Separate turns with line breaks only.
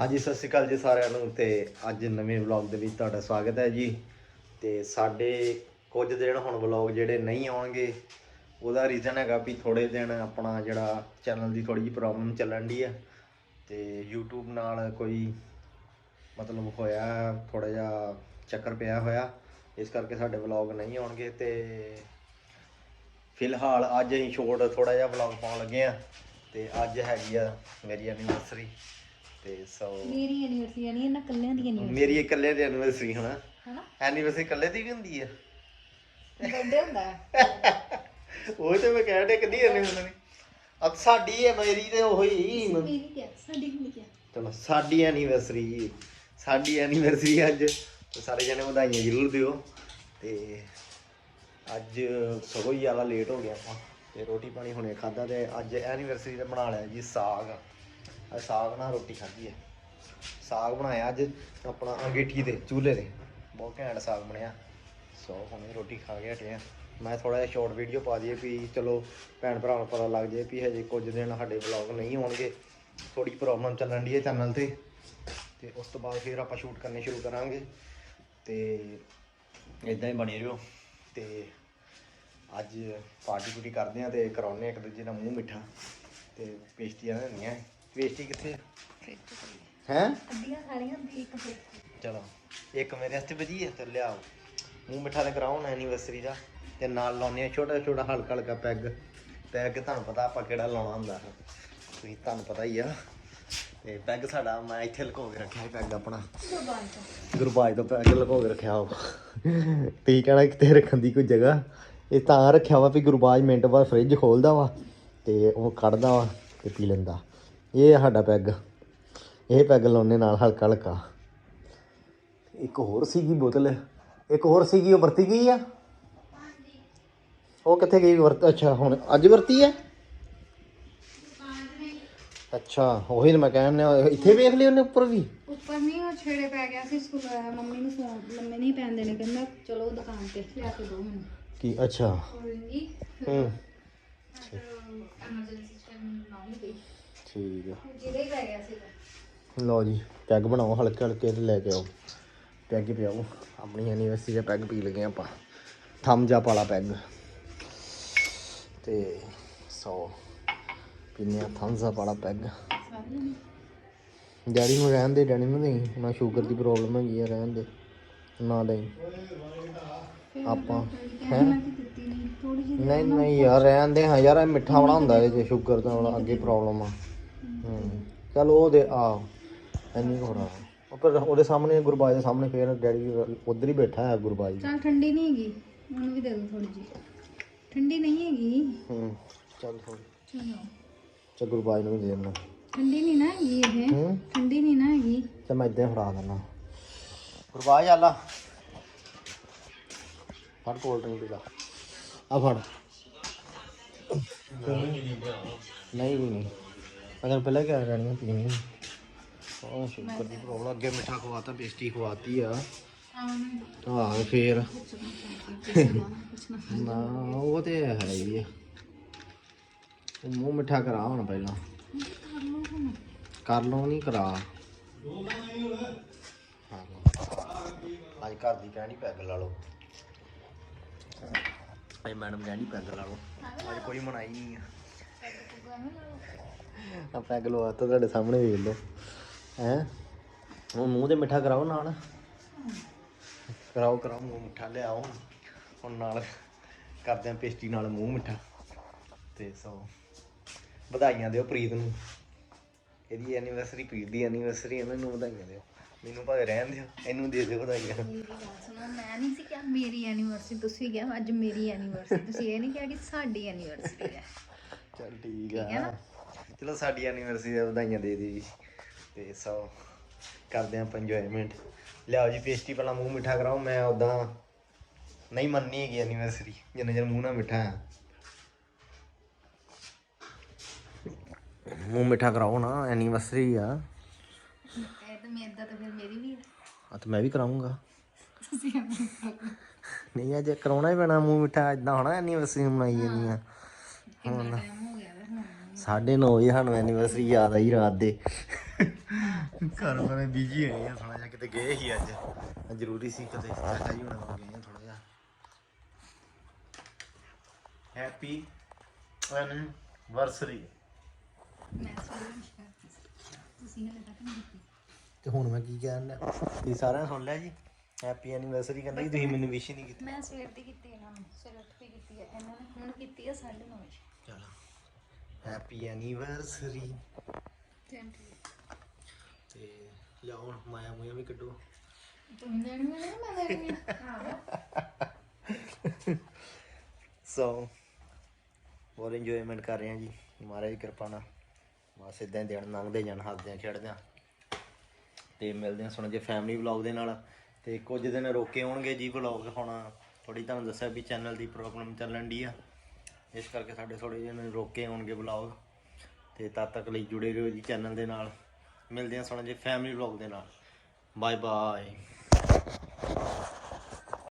ਹਾਂਜੀ, ਸਤਿ ਸ਼੍ਰੀ ਅਕਾਲ ਜੀ ਸਾਰਿਆਂ ਨੂੰ ਤੇ ਅੱਜ ਨਵੇਂ ਵਲੌਗ ਦੇ ਵਿੱਚ ਤੁਹਾਡਾ ਸਵਾਗਤ ਹੈ ਜੀ। ਤੇ ਸਾਡੇ ਕੁਝ ਦਿਨ ਹੁਣ ਵਲੌਗ ਜਿਹੜੇ ਨਹੀਂ ਆਉਣਗੇ, ਉਹਦਾ ਰੀਜ਼ਨ ਹੈਗਾ ਵੀ ਥੋੜੇ ਦਿਨ ਆਪਣਾ ਜਿਹੜਾ ਚੈਨਲ ਦੀ ਥੋੜੀ ਜਿਹੀ ਪ੍ਰੋਬਲਮ ਚੱਲਣ ਦੀ ਆ। ਤੇ YouTube ਨਾਲ ਕੋਈ ਮਤਲਬ ਹੋਇਆ ਥੋੜਾ ਜਿਹਾ ਚੱਕਰ ਪਿਆ ਹੋਇਆ, ਇਸ ਕਰਕੇ ਸਾਡੇ ਵਲੌਗ ਨਹੀਂ ਆਉਣਗੇ। ਤੇ ਫਿਲਹਾਲ ਅੱਜ ਅਸੀਂ ਛੋਟ ਥੋੜਾ ਜਿਹਾ ਵਲੌਗ ਪਾਉਣ ਲੱਗੇ ਆ। ਤੇ ਅੱਜ ਹੈਗੀ ਆ ਮੇਰੀ ਐਨੀਵਰਸਰੀ ਤੇ ਸੋ
ਮੇਰੀ ਐਨੀਵਰਸਰੀ ਨਹੀਂ ਇਹਨਾਂ ਕੱਲਿਆਂ ਦੀ ਐਨੀਵਰਸਰੀ
ਮੇਰੀ ਇਕੱਲੇ ਦੀ ਐਨੀਵਰਸਰੀ ਹੋਣਾ
ਹਨਾ?
ਐਨੀਵਰਸਰੀ ਇਕੱਲੇ ਦੀ ਵੀ ਹੁੰਦੀ ਆ?
ਬਰਥਡੇ ਹੁੰਦਾ।
ਉਹ ਤੇ ਮੈਂ ਕਹਿਣ ਡਿਆ ਕਿੰਨੀ ਐਨੀਵਰਸਰੀ ਅਬ ਸਾਡੀ ਹੈ ਮੇਰੀ ਤੇ ਉਹੀ
ਮੇਰੀ ਕਿਆ ਸਾਡੀ ਨਹੀਂ ਕਿਆ
ਚਲੋ ਸਾਡੀ ਐਨੀਵਰਸਰੀ ਸਾਡੀ ਐਨੀਵਰਸਰੀ ਅੱਜ। ਤੇ ਸਾਰੇ ਜਣੇ ਵਧਾਈਆਂ ਜ਼ਰੂਰ ਦਿਓ। ਤੇ ਅੱਜ ਸਗੋਂ ਹੀ ਜ਼ਿਆਦਾ ਲੇਟ ਹੋ ਗਿਆ ਆਪਾਂ। ਤੇ ਰੋਟੀ ਪਾਣੀ ਹੁਣੇ ਖਾਦਾ ਤੇ ਅੱਜ ਐਨੀਵਰਸਰੀ ਤੇ ਬਣਾ ਲਿਆ ਜੀ ਸਾਗ। ਅੱਜ ਸਾਗ ਨਾਲ ਰੋਟੀ ਖਾਧੀ ਹੈ ਸਾਗ ਬਣਾਇਆ ਅੱਜ ਆਪਣਾ ਅੰਗੀਠੀ ਦੇ ਚੂਲੇ ਦੇ। ਬਹੁਤ ਘੈਂਟ ਸਾਗ ਬਣਿਆ। ਸੋ ਹੁਣੇ ਰੋਟੀ ਖਾ ਕੇ ਹਟੇ ਆ। ਮੈਂ ਥੋੜਾ ਜਿਹਾ ਸ਼ਾਰਟ ਵੀਡੀਓ ਪਾ ਦਈਏ ਵੀ ਚਲੋ ਭੈਣ ਭਰਾਵਾਂ ਨੂੰ ਪਤਾ ਲੱਗ ਜਾਏ ਵੀ ਹਜੇ ਕੁਝ ਦਿਨ ਸਾਡੇ ਵਲੌਗ ਨਹੀਂ ਹੋਣਗੇ। ਥੋੜੀ ਪ੍ਰੋਬਲਮ ਚੱਲਣ ਦੀ ਹੈ ਚੈਨਲ ਤੇ। ਤੇ ਉਸ ਤੋਂ ਬਾਅਦ ਫਿਰ ਆਪਾਂ ਸ਼ੂਟ ਕਰਨੇ ਸ਼ੁਰੂ ਕਰਾਂਗੇ। ਤੇ ਇਦਾਂ ਹੀ ਬਣੇ ਰਹੋ। ਤੇ ਅੱਜ ਪਾਰਟੀ ਪੂਰੀ ਕਰਦੇ ਆ ਤੇ ਕਰਾਉਨੇ ਇੱਕ ਦੂਜੇ ਨਾਲ ਮੂੰਹ ਮਿੱਠਾ। ਤੇ ਪੇਸਟੀਆਂ ਲੈਣੀਆਂ। ਪੇਸਟੀ ਕਿੱਥੇ ਹੈ?
ਅੱਧੀਆਂ ਇੱਕ ਪਲੇਟ
ਚਲੋ ਇੱਕ ਮੇਰੇ ਵਾਸਤੇ ਵਧੀਆ ਤੇ ਲਿਆਓ। ਮੂੰਹ ਮਿੱਠਾ ਤੇ ਕਰਾਓ ਨਾ ਐਨੀਵਰਸਰੀ ਦਾ ਤੇ ਨਾਲ ਲਾਉਨੇ ਆ ਛੋਟਾ ਛੋਟਾ ਹਲਕਾ ਹਲਕਾ ਪੈਗ। ਪੈਗ ਤੁਹਾਨੂੰ ਪਤਾ ਆਪਾਂ ਕਿਹੜਾ ਲਾਉਣਾ ਹੁੰਦਾ ਹੈ। ਤੁਸੀਂ ਤੁਹਾਨੂੰ ਪਤਾ ਹੀ ਆ। ਤੇ ਪੈਗ ਸਾਡਾ ਮੈਂ ਇੱਥੇ ਲੁਕੋ ਕੇ ਰੱਖਿਆ ਪੈਗ ਆਪਣਾ। ਗੁਰਬਾਜ ਤੋਂ। ਪੈਗ ਲੁਕੋ ਕੇ ਰੱਖਿਆ ਹੋ ਤੁਸੀਂ ਕਹਿਣਾ ਕਿਤੇ ਰੱਖਣ ਦੀ ਕੋਈ ਜਗ੍ਹਾ। ਇਹ ਤਾਂ ਰੱਖਿਆ ਵਾ ਵੀ ਗੁਰਬਾਜ ਮਿੰਟ ਬਾਅਦ ਫ੍ਰਿਜ ਖੋਲਦਾ ਵਾ ਤੇ ਉਹ ਕੱਢਦਾ ਵਾ ਤੇ ਪੀ ਲੈਂਦਾ। ਇਹ ਆ ਸਾਡਾ ਪੈਗ। ਇਹ ਪੈਗ ਲਾਉਨੇ ਨਾਲ ਹਲਕਾ ਹਲਕਾ। ਇੱਕ ਹੋਰ ਸੀਗੀ ਬੋਤਲ। ਇੱਕ ਹੋਰ ਸੀਗੀ ਉਹ ਵਰਤੀ ਗਈ ਆ? ਉਹ ਕਿੱਥੇ ਗਈ? ਵਰਤ ਅੱਛਾ ਹੁਣ ਅੱਜ ਵਰਤੀ ਹੈ ਅੱਛਾ ਉਹੀ ਤਾਂ ਮੈਂ ਕਹਿਣ ਡਿਆ, ਇੱਥੇ ਵੇਖ ਲਈ ਉਹਨੇ ਉੱਪਰ ਵੀ।
ਉੱਪਰ ਨਹੀਂ ਉਹ ਛੇੜੇ ਪੈ ਗਿਆ ਸੀ ਸਕੂਲ ਮੰਮੀ ਨੂੰ ਫੋਨ ਲੰਮੇ ਨਹੀਂ ਪੈਣ ਦੇਣੇ ਕਹਿੰਦਾ ਚਲੋ ਦੁਕਾਨ ਤੇ ਲਿਆ ਕੇ ਦੋ ਮੈਨੂੰ।
ਕੀ ਅੱਛਾ। ਹੂੰ।
ਐਮਰਜੈਂਸੀ ਚ ਨਾ ਨਹੀਂ ਗਈ
ਠੀਕ ਆ।
ਜਿਹਦੇ ਹੀ ਪੈ ਗਿਆ ਸੀ
ਲਓ ਜੀ ਪੈਗ ਬਣਾਓ ਹਲਕੇ ਹਲਕੇ ਤੇ ਲੈ ਕੇ ਆਓ। ਪੈਗ ਪਿਆਓ। ਆਪਣੀ ਐਨੀਵਰਸਰੀ ਦਾ ਪੈਗ ਪੀ ਲਗੇ ਆਪਾਂ। ਥੰਮ ਜਾ ਪਾਲਾ ਪੈਗ ਤੇ ਸੋ ਪੀਨੇ ਆ ਥੰਮਸ ਅਪ ਵਾਲਾ ਪੈਗ
ਨੇ
ਡੈਡੀ ਨੂੰ ਰਹਿਣ ਦੇ ਡੈਡੀ ਨੂੰ ਨਹੀਂ। ਉਹਨਾਂ ਸ਼ੂਗਰ ਦੀ ਪ੍ਰੋਬਲਮ ਹੈਗੀ ਆ ਰਹਿਣ ਦੇ। ਨਾ ਦੇਈ। ਆਪਾਂ ਹੈ?
ਮੈਂ ਕਿ ਦਿੱਤੀ ਨਹੀਂ। ਥੋੜੀ ਜਿਹੀ
ਨਹੀਂ ਨਹੀਂ ਯਾਰ ਰਹਿਣ ਦੇ। ਹਾਂ ਯਾਰ ਇਹ ਮਿੱਠਾ ਬਣਾ ਹੁੰਦਾ ਇਹ ਜੇ ਸ਼ੂਗਰ ਦਾ ਅੱਗੇ ਪ੍ਰੋਬਲਮ ਆ। ਹੂੰ ਚਲ ਉਹ ਦੇ ਆ ਐਨੀ ਹੋਣਾ। ਉਹ ਪਰ ਉਹਦੇ ਸਾਹਮਣੇ ਗੁਰਬਾਜ ਦੇ ਸਾਹਮਣੇ ਫੇਰ ਡੈਡੀ ਉਧਰ ਹੀ ਬੈਠਾ ਹੈ ਗੁਰਬਾਜ।
ਚਲ ਠੰਡੀ ਨਹੀਂ ਹੈਗੀ ਉਹਨੂੰ ਵੀ ਦੇ ਦੋ ਥੋੜੀ ਜਿਹੀ। ਠੰਡੀ ਨਹੀਂ ਹੈਗੀ?
ਹੂੰ ਚੱਲ ਥੋੜੀ
ਚਲੋ।
ਚੱਲ ਗੁਰਬਾਜ ਨੂੰ ਵੀ ਦੇ ਦੇਣਾ
ਠੰਡੀ ਨਹੀਂ ਨਾ ਹੈਗੀ ਇਹ।
ਹੂੰ।
ਠੰਡੀ ਨਹੀਂ ਨਾ ਹੈਗੀ।
ਤੇ ਮੈਂ ਇਦਾਂ ਫੜਾ ਦਿੰਦਾ। ਗੁਰਬਾਜ ਆਲਾ ਫੜ ਕੋਲ ਡਰਿੰਕ ਪੀ ਲਾ ਆ ਫੜ। ਨਹੀਂ ਨਹੀਂ। ਅਗਰ ਪਹਿਲਾਂ ਕਿਆ ਕਰਨੀ ਪੀਣੀ ਉਹ ਸ਼ੂਗਰ ਦੀ ਪ੍ਰੋਬਲਮ ਅੱਗੇ ਮਿੱਠਾ ਖਵਾਤਾ ਪੇਸਟੀ ਖਵਾਤੀ ਆ। ਹਾਂ ਫੇਰ? ਨਾ ਉਹ ਤੇ ਹੈ ਹੀ ਆ। ਉਹ ਮੂੰਹ ਮਿੱਠਾ ਕਰਾ ਹੁਣ ਪਹਿਲਾਂ। ਕਰ ਲਓ ਨਹੀਂ ਕਰਾ ਹਾਂ। ਅੱਜ ਘਰ ਦੀ ਕਹਿਣੀ ਪੈਗ ਲਾ ਲਓ। ਅੱਜ ਮੈਡਮ ਕਹਿਣੀ ਪੈਗ ਲਾ ਲਓ। ਅੱਜ ਕੋਈ ਮਨਾਈ ਨਹੀਂ ਆ। ਆ ਪੈਗ ਲਵਾ ਤਾ ਤੁਹਾਡੇ ਸਾਹਮਣੇ ਵੇਖ ਲਓ। ਹੈ? ਉਹ ਮੂੰਹ ਤੇ ਮਿੱਠਾ ਕਰਾਓ ਨਾਲ। ਕਰਾਓ ਕਰਾਓ ਮੂੰਹ ਮਿੱਠਾ ਲਿਆਓ। ਹੁਣ ਨਾਲ ਕਰਦੇ ਆ ਪੇਸਟੀ ਨਾਲ ਮੂੰਹ ਮਿੱਠਾ। ਤੇ ਸੋ ਵਧਾਈਆਂ ਦਿਓ ਪ੍ਰੀਤ ਨੂੰ। ਇਹਦੀ ਐਨੀਵਰਸਰੀ ਪ੍ਰੀਤ ਦੀ ਐਨੀਵਰਸਰੀ ਇਹਨਾਂ ਨੂੰ ਵਧਾਈਆਂ ਦਿਓ। ਮੈਨੂੰ ਭਾਵੇਂ ਰਹਿਣ ਦਿਓ ਇਹਨੂੰ ਦੇ ਦਿਓ ਵਧਾਈਆਂ।
ਮੇਰੀ ਗੱਲ ਸੁਣੋ ਮੈਂ ਨਹੀਂ ਸੀ ਕਿਹਾ ਮੇਰੀ ਐਨੀਵਰਸਰੀ ਤੁਸੀਂ ਕਿਹਾ ਅੱਜ ਮੇਰੀ ਐਨੀਵਰਸਰੀ ਤੁਸੀਂ ਇਹ ਨਹੀਂ ਕਿਹਾ ਕਿ ਸਾਡੀ ਐਨੀਵਰਸਰੀ ਹੈ
ਚਲ ਠੀਕ? ਆ। ਚਲੋ ਸਾਡੀ ਐਨੀਵਰਸਰੀ ਦੀਆਂ ਵਧਾਈਆਂ ਦੇ ਦਿਓ ਜੀ। ਤੇ ਸੋ ਕਰਦੇ ਆਪਾਂ ਇੰਜੋਇਮੈਂਟ ਲਿਆਓ ਜੀ ਪੇਸਟੀ ਪਹਿਲਾਂ ਮੂੰਹ ਮਿੱਠਾ ਕਰਾਓ ਮੈਂ ਉਦਾਂ ਨਹੀਂ ਮੰਨਣੀ ਹੈਗੀ ਐਨੀਵਰਸਰੀ ਜਿੰਨਾ ਚਿਰ ਮੂੰਹ ਨਾ ਮਿੱਠਾ ਹੈ ਮੂੰਹ ਮਿੱਠਾ ਕਰਾਓ ਨਾ ਐਨੀਵਰਸਰੀ ਆ।
ਇਹ ਤਾਂ ਮੈਂ ਇਦਾਂ ਤਾਂ ਫਿਰ ਮੇਰੀ ਵੀ ਹੈ
ਆ ਤਾਂ ਮੈਂ ਵੀ ਕਰਾਉਂਗਾ ਨਹੀਂ ਅੱਜ ਕਰਾਉਣਾ ਹੀ ਪੈਣਾ ਮੂੰਹ ਮਿੱਠਾ ਇਦਾਂ ਹੋਣਾ ਐਨੀਵਰਸਰੀ ਮਨਾਈ ਜਾਂਦੀ ਆ
ਹੁਣ
ਸਾਢੇ ਨੌ ਵਜੇ ਸਾਨੂੰ ਐਨੀਵਰਸਰੀ ਯਾਦ ਆਈ ਰਾਤ ਦੇ। ਘਰ ਬਣੇ ਬਿਜ਼ੀ ਹੋਏ ਆ ਥੋੜਾ ਜਿਹਾ ਕਿਤੇ ਗਏ ਸੀ ਅੱਜ। ਜ਼ਰੂਰੀ ਸੀ ਕਿਤੇ ਚਾਚਾ ਜੀ ਹੁਣਾਂ ਗਏ ਆ ਥੋੜਾ ਜਿਹਾ। ਹੈਪੀ ਐਨੀਵਰਸਰੀ ਤੇ ਹੁਣ ਮੈਂ ਕੀ ਕਹਿਣ ਡਿਆ? ਤੁਸੀਂ ਸਾਰਿਆਂ ਨੇ ਸੁਣ ਲਿਆ ਜੀ? ਹੈਪੀ ਐਨੀਵਰਸਰੀ ਕਹਿੰਦਾ ਜੀ ਤੁਸੀਂ ਮੈਨੂੰ ਵਿਸ਼ ਨਹੀਂ ਕੀਤੀ।
ਮੈਂ ਸਵੇਰ ਦੀ ਕੀਤੀ ਇਹਨਾਂ ਨੂੰ ਸਵੇਰ ਉੱਠ ਕੇ ਕੀਤੀ ਹੈ। ਇਹਨਾਂ ਨੇ ਹੁਣ ਕੀਤੀ ਹੈ 9:30 ਵਜੇ।
ਚਲੋ। ਹੈਪੀ ਐਨੀਵਰਸਰੀ
ਥੈਂਕ ਯੂ
ਤੇ ਲਿਆਓ ਹੁਣ ਮਾਇਆ ਮੂਇਆ ਵੀ ਕੱਢੋ।
ਤੁਸੀਂ ਦੇਣੀ ਹੈ ਨਾ ਮੈਂ ਹੈ
ਸੋ ਬਹੁਤ ਇੰਜੋਇਮੈਂਟ ਕਰ ਰਹੇ ਹਾਂ ਜੀ। ਮਹਾਰਾਜ ਦੀ ਕਿਰਪਾ ਨਾਲ। ਬਸ ਇਦਾਂ ਹੀ ਦਿਨ ਲੰਘਦੇ ਜਾਣ ਹੱਸਦੇ ਆ ਖੇਡਦੇ ਆ ਤੇ ਮਿਲਦੇ ਹਾਂ ਸੁਣ ਜੇ ਫੈਮਿਲੀ ਵਲੌਗ ਦੇ ਨਾਲ। ਤੇ ਕੁਝ ਦਿਨ ਰੋਕੇ ਹੋਣਗੇ ਜੀ ਵਲੌਗ ਹੁਣ ਥੋੜੀ ਤੁਹਾਨੂੰ ਦੱਸਿਆ ਵੀ ਚੈਨਲ ਦੀ ਪ੍ਰੋਬਲਮ ਚੱਲਣ ਦੀ ਆ। ਇਸ ਕਰਕੇ ਸਾਡੇ ਥੋੜੇ ਜਿਹੇ ਨੇ ਰੋਕੇ ਹੋਣਗੇ ਬਲੌਗ ਤੇ ਤਦ ਤੱਕ ਲਈ ਜੁੜੇ ਰਹੋ ਜੀ ਚੈਨਲ ਦੇ ਨਾਲ। ਮਿਲਦੇ ਹਾਂ ਸੋਹਣੇ ਜਿਹੇ ਫੈਮਿਲੀ ਵਲੌਗ ਦੇ ਨਾਲ। Bye bye